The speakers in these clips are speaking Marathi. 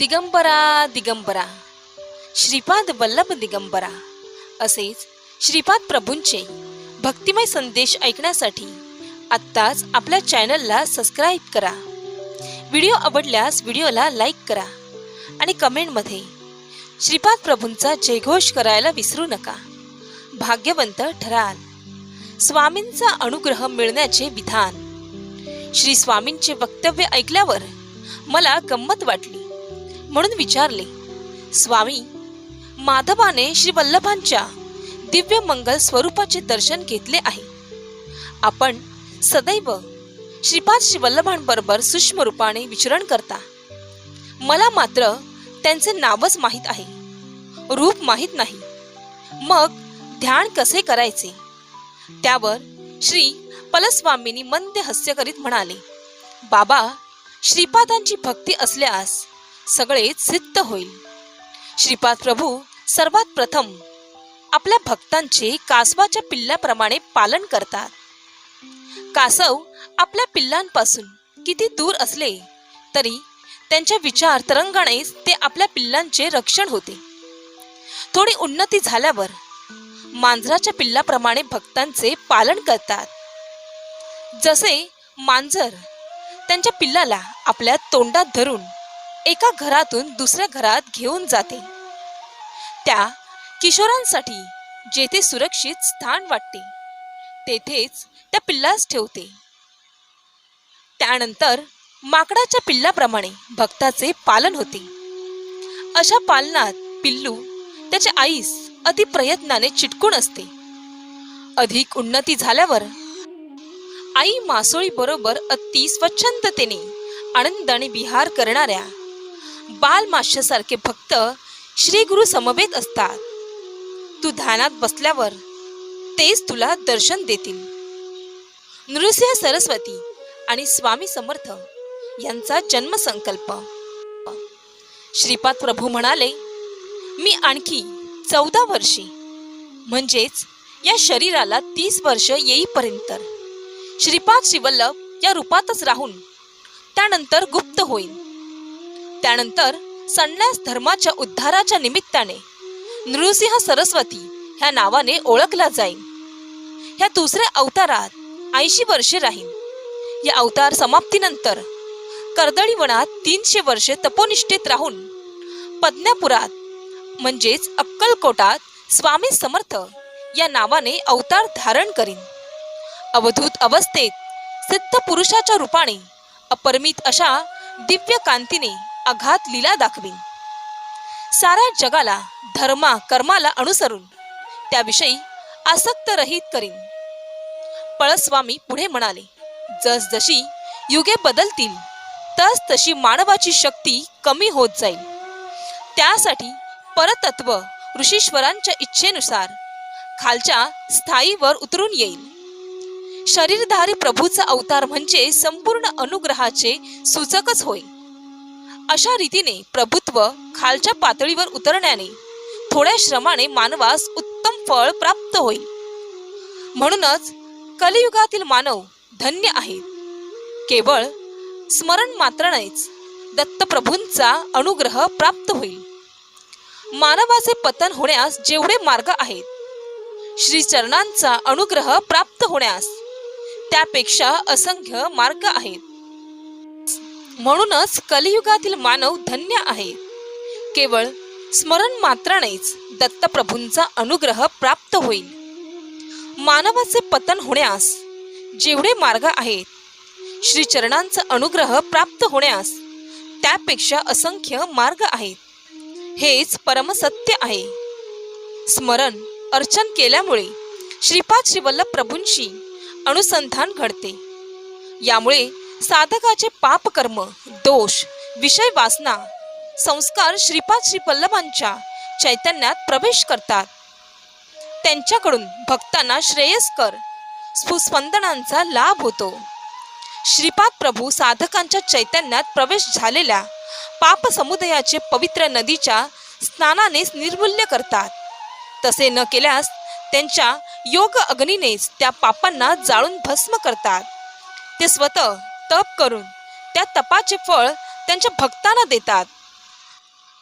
दिगंबरा दिगंबरा. श्रीपाद वल्लभ दिगंबरा. असेच श्रीपाद प्रभूंचे भक्तिमय संदेश ऐकण्यासाठी आत्ताच आपल्या चॅनलला सबस्क्राईब करा. व्हिडिओ आवडल्यास व्हिडिओला लाईक करा आणि कमेंटमध्ये श्रीपाद प्रभूंचा जयघोष करायला विसरू नका. भाग्यवंत ठराल. स्वामींचा अनुग्रह मिळण्याचे विधान. श्री स्वामींचे वक्तव्य ऐकल्यावर मला गंमत वाटली. म्हणून विचारले स्वामी माधवाने श्री वल्लभांच्या दिव्य मंगल स्वरूपाचे दर्शन घेतले आहे. आपण सदैव श्रीपाद श्री वल्लभांबरोबर सूक्ष्म रूपाने विचरण करता. मला मात्र त्यांचे नावच माहीत आहे. रूप माहीत नाही. मग ध्यान कसे करायचे? त्यावर श्री पलस्वामींनी मंद हास्य करीत म्हणाले बाबा श्रीपादांची भक्ती असल्यास सगळे सिद्ध होईल. श्रीपाद प्रभू सर्वात प्रथम आपल्या भक्तांचे कासवाच्या पिल्ल्याप्रमाणे पालन करतात. कासव आपल्या पिल्लांपासून किती दूर असले तरी त्यांच्या विचार तरंगानेच ते आपल्या पिल्लांचे रक्षण होते. थोडी उन्नती झाल्यावर मांजराच्या पिल्लाप्रमाणे भक्तांचे पालन करतात. जसे मांजर त्यांच्या पिल्लाला आपल्या तोंडात धरून एका घरातून दुसऱ्या घरात घेऊन जाते. त्या किशोरांसाठी जेथे सुरक्षित स्थान वाटते तेथेच त्या पिल्लास ठेवते. त्यानंतर माकडाच्या पिल्लाप्रमाणे भक्ताचे पालन होते. अशा पालनात पिल्लू त्याच्या आईस अति प्रयत्नाने चिटकून असते. अधिक उन्नती झाल्यावर आई मासोळी बरोबर अति स्वच्छंदतेने आनंदाने विहार करणाऱ्या बालमाशासारखे भक्त श्री गुरु समवेत असतात. तू ध्यानात बसल्यावर तेच तुला दर्शन देतील. नृसिंह सरस्वती आणि स्वामी समर्थ यांचा जन्मसंकल्प. श्रीपाद प्रभू म्हणाले मी आणखी चौदा वर्षे म्हणजेच या शरीराला तीस वर्ष येईपर्यंत श्रीपाद शिवल्लभ या रूपातच राहून त्यानंतर गुप्त होईल त्यानंतर संन्यास धर्माच्या उद्धाराच्या निमित्ताने नृसिंह सरस्वती ह्या नावाने ओळखला जाईल ह्या दुसऱ्या अवतारात ऐंशी वर्षे राहील या अवतार समाप्तीनंतर कर्दळीवनात तीनशे वर्षे तपोनिष्ठेत राहून पद्मपुरात म्हणजेच अक्कलकोटात स्वामी समर्थ या नावाने अवतार धारण करीन. अवधूत अवस्थेत सिद्ध पुरुषाच्या रूपाने अपरिमित अशा दिव्य कांतीने अघात लीला दाखवीन. साऱ्या जगाला धर्मा कर्माला अनुसरून त्याविषयी आसक्त रहित करीन. पळस्वामी पुढे म्हणाले जसजशी युगे बदलतील तस तशी मानवाची शक्ती कमी होत जाईल. त्यासाठी परतत्व ऋषीश्वरांच्या इच्छेनुसार खालच्या स्थायीवर उतरून येईल. शरीरधारी प्रभूचा अवतार म्हणजे संपूर्ण अनुग्रहाचे सूचकच होय. अशा रीतीने प्रभुत्व खालच्या पातळीवर उतरण्याने थोड्या श्रमाने मानवास उत्तम फळ प्राप्त होईल. म्हणूनच कलियुगातील मानव धन्य आहेत. केवळ स्मरण मात्रानेच दत्तप्रभूंचा अनुग्रह प्राप्त होईल. मानवाचे पतन होण्यास जेवढे मार्ग आहेत श्री चरणांचा अनुग्रह प्राप्त होण्यास त्यापेक्षा असंख्य मार्ग आहेत. म्हणूनच कलियुगातील मानव धन्य आहे. केवळ स्मरण मात्रानेच दत्तप्रभूंचा अनुग्रह प्राप्त होईल. मानवाचे पतन होण्यास जेवढे मार्ग आहेत श्रीचरणांचा अनुग्रह प्राप्त होण्यास त्यापेक्षा असंख्य मार्ग आहेत. हेच परमसत्य आहे. स्मरण अर्चन केल्यामुळे श्रीपाद श्रीवल्लभ प्रभूंशी अनुसंधान घडते. यामुळे साधकाचे पापकर्म दोष विषय वासना संस्कार श्रीपाद श्री पल्लवांच्या चैतन्यात प्रवेश करतात. त्यांच्याकडून भक्तांना श्रेयस्कर स्फुस्पंदनांचा लाभ होतो. श्रीपाद प्रभू साधकांच्या चैतन्यात प्रवेश झालेल्या पाप समुदायाचे पवित्र नदीच्या स्नानानेच निर्मूल्य करतात. तसे न केल्यास त्यांच्या योग अग्नीनेच त्या पापांना जाळून भस्म करतात. ते स्वतः तप करून त्या तपाचे फळ त्यांच्या भक्तांना देतात.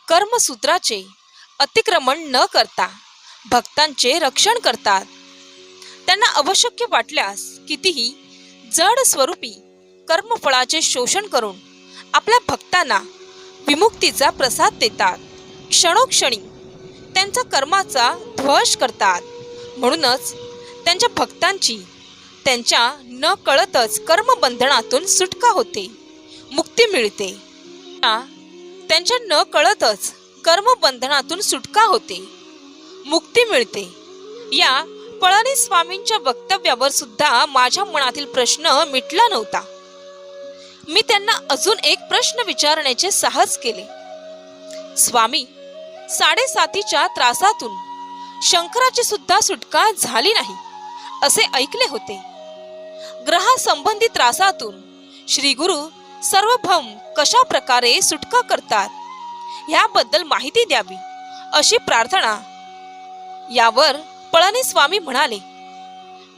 कर्मसूत्राचे अतिक्रमण न करता भक्तांचे रक्षण करतात. त्यांना आवश्यक वाटल्यास कितीही जड स्वरूपी कर्मफळाचे शोषण करून आपल्या भक्तांना विमुक्तीचा प्रसाद देतात. क्षणोक्षणी त्यांचा कर्माचा ध्वज करतात. म्हणूनच त्यांच्या भक्तांची त्यांच्या न कळतच कर्मबंधनातून सुटका होते मुक्ती मिळते. त्यांच्या न कळतच कर्मबंधनातून सुटका होते मुक्ती मिळते. या पळणी स्वामींच्या वक्तव्यावर सुद्धा माझ्या मनातील प्रश्न मिटला नव्हता. मी त्यांना अजून एक प्रश्न विचारण्याचे साहस केले. स्वामी साडेसातीच्या त्रासातून शंकराची सुद्धा सुटका झाली नाही. असे ऐकले होते. ग्रहासंबंधी त्रासातून श्री गुरु सर्वभम कशा प्रकारे सुटका करतात याबद्दल माहिती द्यावी अशी प्रार्थना यावर पळणी स्वामी म्हणाले.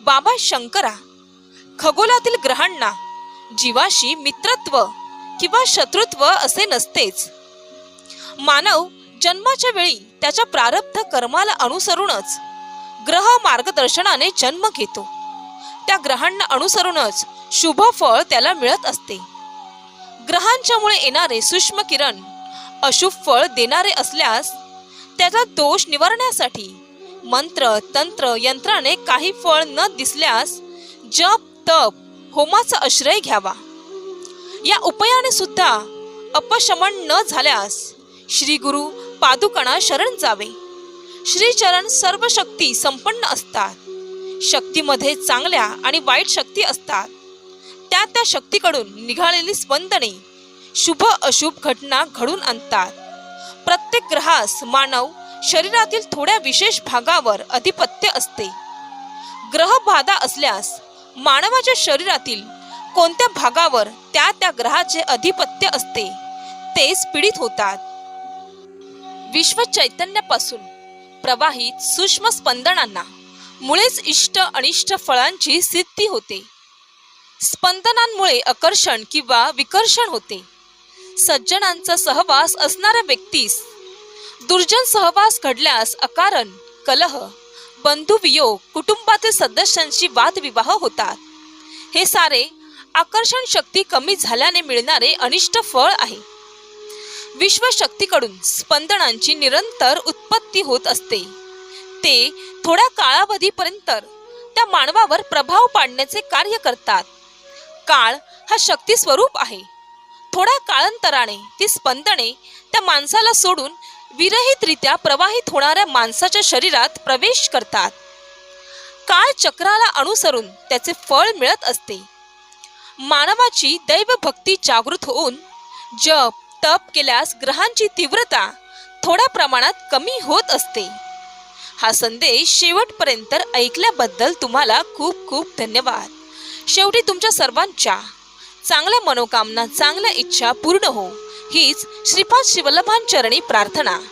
बाबा शंकरा खगोलातील ग्रहांना जीवाशी मित्रत्व किंवा शत्रुत्व असे नसतेच. मानव जन्माच्या वेळी त्याच्या प्रारब्ध कर्माला अनुसरूनच ग्रह मार्गदर्शनाने जन्म घेतो. त्या ग्रहांना अनुसरूनच शुभ फळ त्याला मिळत असते. ग्रहांच्यामुळे येणारे सूक्ष्म किरण अशुभ फळ देणारे असल्यास त्याचा दोष निवारण्यासाठी मंत्र तंत्र यंत्राने काही फळ न दिसल्यास जप तप होमाचा आश्रय घ्यावा. या उपायाने सुद्धा अपशमन न झाल्यास श्री गुरु पादुकांना शरण जावे. श्रीचरण सर्व शक्ती संपन्न असतात. शक्तीमध्ये चांगल्या आणि वाईट शक्ती असतात. त्या त्या शक्तीकडून निघालेली स्पंदने शुभ अशुभ घटना घडून आणतात. प्रत्येक ग्रहास मानव शरीरातील थोड्या विशेष भागावर अधिपत्य असते. ग्रह बाधा असल्यास मानवाच्या शरीरातील कोणत्या भागावर त्या त्या ग्रहाचे अधिपत्य असते तेच पीडित होतात. विश्व चैतन्यापासून प्रवाहित सूक्ष्म स्पंदनांना. मुळेच इष्ट अनिष्ट फळांची सिद्धी होते. स्पंदनांमुळे आकर्षण किंवा विकर्षण होते. सज्जनांचा सहवास असणाऱ्या व्यक्तीस. दुर्जन सहवास घडल्यास अकारण कलह बंधुवियोग कुटुंबातील सदस्यांशी वादविवाह होतात. हे सारे आकर्षण शक्ती कमी झाल्याने मिळणारे अनिष्ट फळ आहे. विश्वशक्तीकडून स्पंदनांची निरंतर उत्पत्ती होत असते. ते थोड्या काळावधीपर्यंत त्या मानवावर प्रभाव पाडण्याचे कार्य करतात. काळ हा शक्ती स्वरूप आहे. थोड्या काळांतराने ती स्पंदने त्या माणसाला सोडून विरहितरित्या प्रवाहित होणाऱ्या माणसाच्या शरीरात प्रवेश करतात. काळ चक्राला अनुसरून त्याचे फळ मिळत असते. मानवाची दैवभक्ती जागृत होऊन जप तप केल्यास ग्रहांची तीव्रता थोड्या प्रमाणात कमी होत असते. हा संदेश शेवटपर्यंत ऐकल्याबद्दल तुम्हाला खूप खूप धन्यवाद. शेवटी तुमच्या सर्वांच्या चांगल्या मनोकामना चांगल्या इच्छा पूर्ण हो. हीच श्रीपाद शिवल्लभांचरणी प्रार्थना.